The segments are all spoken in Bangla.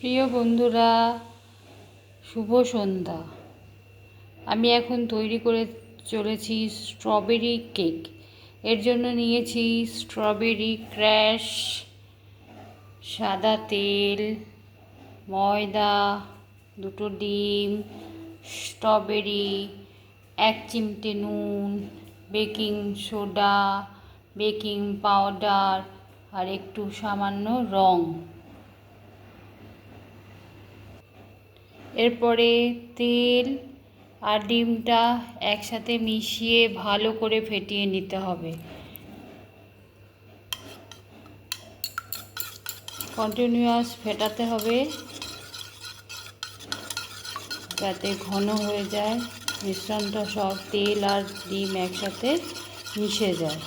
প্রিয় বন্ধুরা, শুভ সন্ধ্যা। আমি এখন তৈরি করে চলেছি স্ট্রবেরি কেক এর জন্য নিয়েছি স্ট্রবেরি ক্র্যাশ সাদা তেল, ময়দা, দুটো ডিম স্ট্রবেরি এক চিমটে নুন বেকিং সোডা বেকিং পাউডার আর একটু সামান্য রং। এরপরে তেল আর ডিমটা একসাথে মিশিয়ে ভালো করে ফেটিয়ে নিতে হবে। কন্টিনিউয়াস ফেটাতে হবে যাতে ঘন হয়ে যায়, মিশ্রণটা সব তেল আর ডিম একসাথে মিশে যায়।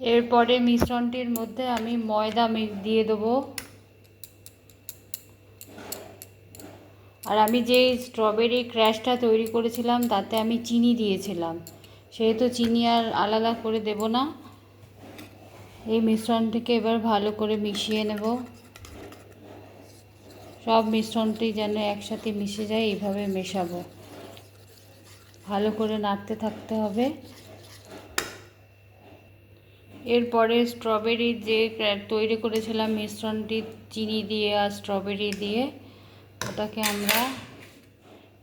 এরপরে মিশ্রণটির মধ্যে আমি ময়দা দিয়ে দেবো। আর আমি যে স্ট্রবেরি ক্র্যাশটা তৈরি করেছিলাম, তাতে আমি চিনি দিয়েছিলাম। সেহেতু চিনি আর আলাদা করে দেব না। এই মিশ্রণটিকে এবার ভালো করে মিশিয়ে নেব। সব মিশ্রণটি যেন একসাথে মিশে যায়, এইভাবে মেশাবো। ভালো করে নাড়তে থাকতে হবে। এরপরে স্ট্রবেরি যে তৈরি করেছিলাম মিশ্রণটি, চিনি দিয়ে আর স্ট্রবেরি দিয়ে ওটাকে আমরা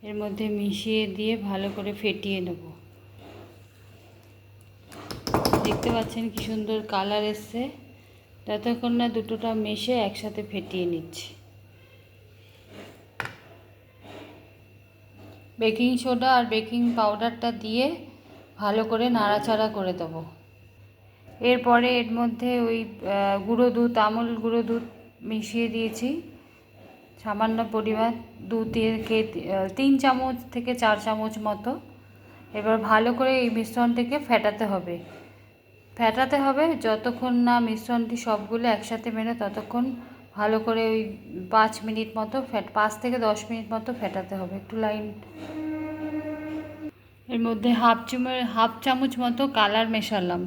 এর মধ্যে মিশিয়ে দিয়ে ভালো করে ফেটিয়ে নেব। দেখতে পাচ্ছেন কি সুন্দর কালার এসছে। যতক্ষণ না দুটোটা মেশে একসাথে ফেটিয়ে নিচ্ছি। বেকিং সোডা আর বেকিং পাউডারটা দিয়ে ভালো করে নাড়াচাড়া করে দেবো। এরপরে এর মধ্যে ওই গুঁড়ো দুধ, আমুল গুঁড়ো দুধ মিশিয়ে দিয়েছি। সামান্য পরিমাণ দু থেকে তিন চামচ থেকে চার চামচ মতো। এবার ভালো করে এই মিশ্রণটিকে ফেটাতে হবে। ফেটাতে হবে যতক্ষণ না মিশ্রণটি সবগুলো একসাথে মেরে ততক্ষণ ভালো করে ওই পাঁচ মিনিট মতো ফ্যাট পাঁচ থেকে দশ মিনিট মতো ফেটাতে হবে একটু লাইন। এর মধ্যে হাফ চামচ হাফ চামচ মতো কালার মেশালাম।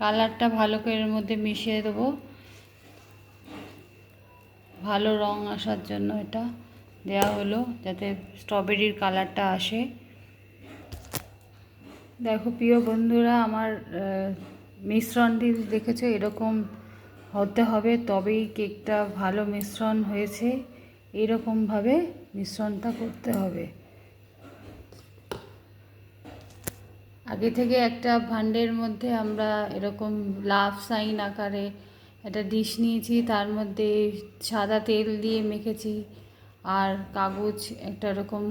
কালারটা ভালো করে এর মধ্যে মিশিয়ে দেবো। ভালো রং আসার জন্য এটা দেওয়া হলো যাতে স্ট্রবেরির কালারটা আসে। দেখো প্রিয় বন্ধুরা, আমার মিশ্রণটি দেখেছ এরকম হতে হবে, তবেই কেকটা ভালো মিশ্রণ হয়েছে। এরকমভাবে মিশ্রণটা করতে হবে। আগে থেকে একটা ভান্ডের মধ্যে আমরা এরকম লাভ সাইন আকারে একটা ডিশ নিয়েছি, তার মধ্যে সাদা তেল দিয়ে মেখেছি আর কাগজ একটা রকম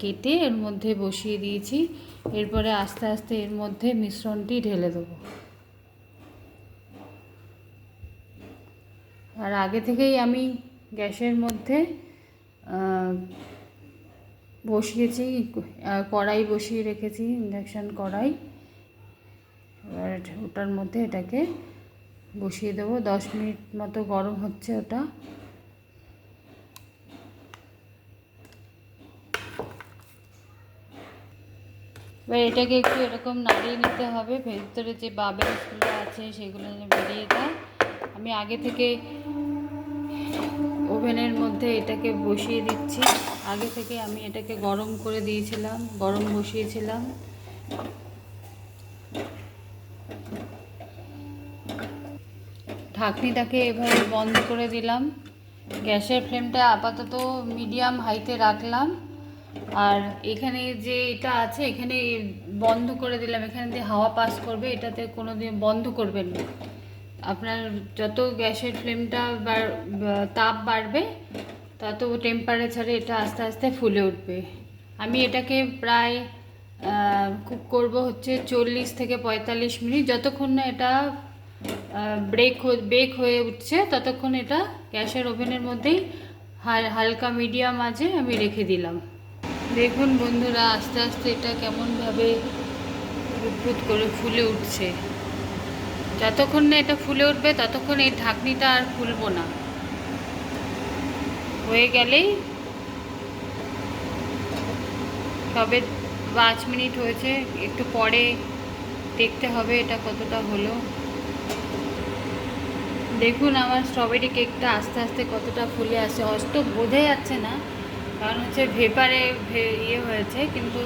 কেটে এর মধ্যে বসিয়ে দিয়েছি। এরপরে আস্তে আস্তে এর মধ্যে মিশ্রণটি ঢেলে দেবো। আর আগে থেকেই আমি গ্যাসের মধ্যে বসিয়েছি কড়াই বসিয়ে রেখেছি, ইন্ডাকশান কড়াই। এবার ওটার মধ্যে এটাকে বসিয়ে দেবো, দশ মিনিট মতো গরম হচ্ছে ওটা। এবার এটাকে একটু এরকম নাড়িয়ে নিতে হবে, ভেতরে যে বাবেলসগুলো আছে সেগুলো যেন বেরিয়ে যায়। আমি আগে থেকে ওভেনের মধ্যে এটাকে বসিয়ে দিচ্ছি। আগে থেকে আমি এটাকে গরম করে দিয়েছিলাম, গরম বসিয়েছিলাম। ঢাকনিটাকে এভাবে বন্ধ করে দিলাম। গ্যাসের ফ্লেমটা আপাতত মিডিয়াম হাইতে রাখলাম। আর এখানে যে এটা আছে, এখানে বন্ধ করে দিলাম। এখানে দিয়ে হাওয়া পাস করবে, এটাতে কোনো দিন বন্ধ করবেন না। আপনার যত গ্যাসের ফ্লেমটা তাপ বাড়বে, তত টেম্পারেচারে এটা আস্তে আস্তে ফুলে উঠবে। আমি এটাকে প্রায় কুক করব হচ্ছে চল্লিশ থেকে পঁয়তাল্লিশ মিনিট। যতক্ষণ না এটা ব্রেক বেক হয়ে উঠছে, ততক্ষণ এটা গ্যাসের ওভেনের মধ্যেই হালকা মিডিয়াম আছে, আমি রেখে দিলাম। দেখুন বন্ধুরা, আস্তে আস্তে এটা কেমনভাবে বুদবুদ করে ফুলে উঠছে। যতক্ষণ না এটা ফুলে উঠবে, ততক্ষণ এই ঢাকনিটা আর খুলবো না। হয়ে গেলেই তবে পাঁচ মিনিট হয়েছে, একটু পরে দেখতে হবে এটা কতটা হলো। দেখুন আমার স্ট্রবেরি কেকটা আস্তে আস্তে কতটা ফুলে আসছে। অষ্ট বোঝাই যাচ্ছে না, কারণ হচ্ছে ভেপারে ইয়ে হয়েছে, কিন্তু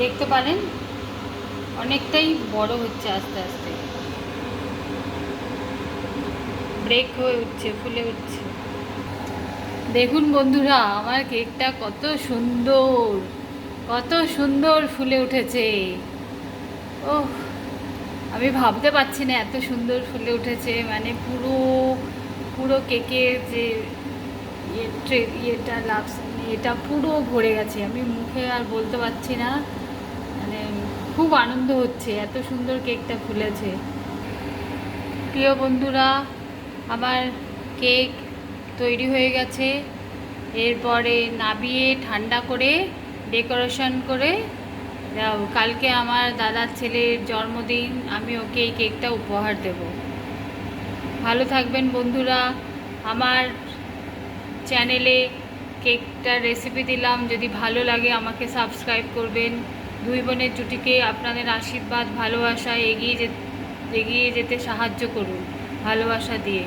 দেখতে পারেন, অনেকটাই বড় হচ্ছে আস্তে আস্তে। ব্রেক হয়ে উঠছে, ফুলে উঠছে। দেখুন বন্ধুরা, আমার কেকটা কত সুন্দর কত সুন্দর ফুলে উঠেছে। ওহ। আমি ভাবতে পারছি না, এত সুন্দর ফুলে উঠেছে মানে পুরো পুরো কেকের যে ইয়ে ট্রে- ইয়েটা লাভস এটা পুরো ভরে গেছে। আমি মুখে আর বলতে পারছি না মানে খুব আনন্দ হচ্ছে, এত সুন্দর কেকটা ফুলেছে। প্রিয় বন্ধুরা, আমার কেক তৈরি হয়ে গেছে। এরপরে নাবিয়ে ঠান্ডা করে, ডেকোরেশন করে কালকে আমার দাদার ছেলের জন্মদিন, আমি ওকে এই কেকটা উপহার দেব। ভালো থাকবেন বন্ধুরা। আমার চ্যানেলে কেকটার রেসিপি দিলাম, যদি ভালো লাগে আমাকে সাবস্ক্রাইব করবেন। দুই বোনের জুটিকে আপনাদের আশীর্বাদ, ভালোবাসা, এগিয়ে যে, এগিয়ে যেতে সাহায্য করুন, ভালোবাসা দিয়ে।